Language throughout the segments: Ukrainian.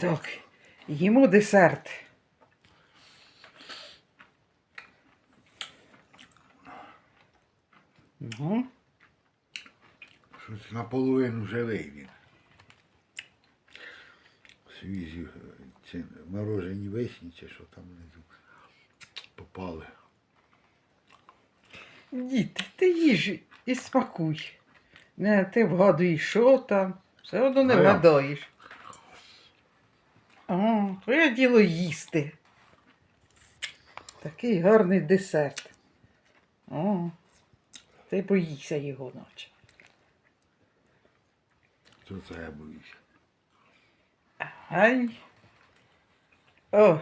Так, їмо десерт. Ну, Щось наполовину живий він. Свіжі е, ці морожені вишні чи що там внизу попали. дід, ти їж і смакуй. Не, ти вгадуєш, що там. Все одно не А я? вгадаєш. О, твоє діло їсти. Такий гарний десерт. О, ти боїшся його, наче. Що це я боюся? Ай. О,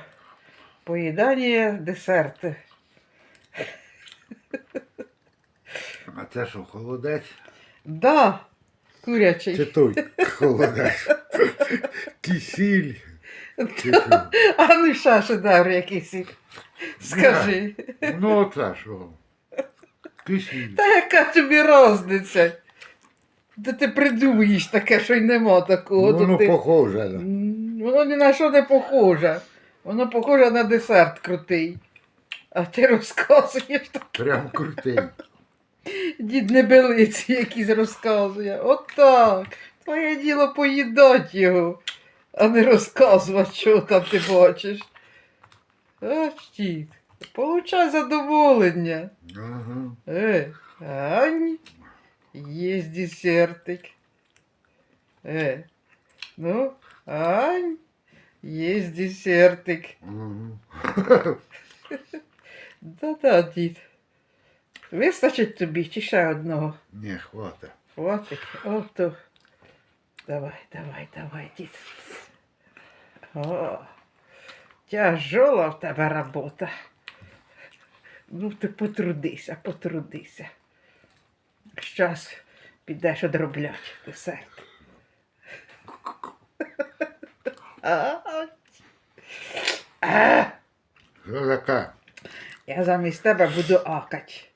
поїдання десерту. А це що, холодець? Да, курячий. Чи той холодець? Кисіль. А ну ще шедевр якийсь. Скажи. Ну оце що? Та яка тобі розниця? Та ти придумуєш таке, що й нема такого. Ну, то ну ти... похоже. Воно ні на що не похоже. Воно похоже на десерт крутий. А ти розказуєш так. Прям крутий. Дід небелиці якийсь розказує. Отак. Твоє діло поїдати його, а не розказувати, що там ти бачиш. Аж дід. Получай задоволення. Ага. Е, Ань, є десертик. Е, ну, Ань, є десертик. Ага. Да-да, дід. Вистачить тобі чи ще одного? Ні, хвата. Хватить. Ото. Давай, давай, давай, дід. О, тяжола в тебе робота. Ну, ти потрудися, потрудися. Щас підеш одроблять десерт. Що таке? Я замість тебе буду акать.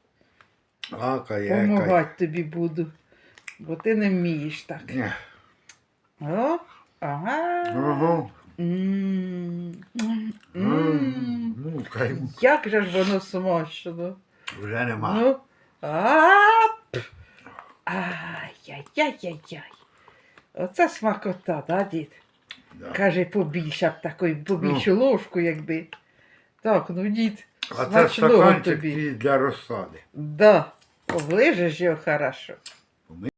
Ака, яка. Помагати тобі буду. Бо ти не вмієш так. Ні. О, ага. Ага. М, м, м. М, Ну, кай Як же ж воно смачно. вже нема. Ну. Ап. Ай-яй-яй-яй-яй. Оце смакота, да, дід? Да. Каже, побільше б такої, побільшу ложку, якби. Так, ну дід, А це смачного стаканчик тобі. твій для розсади. Да, оближеш його хорошо.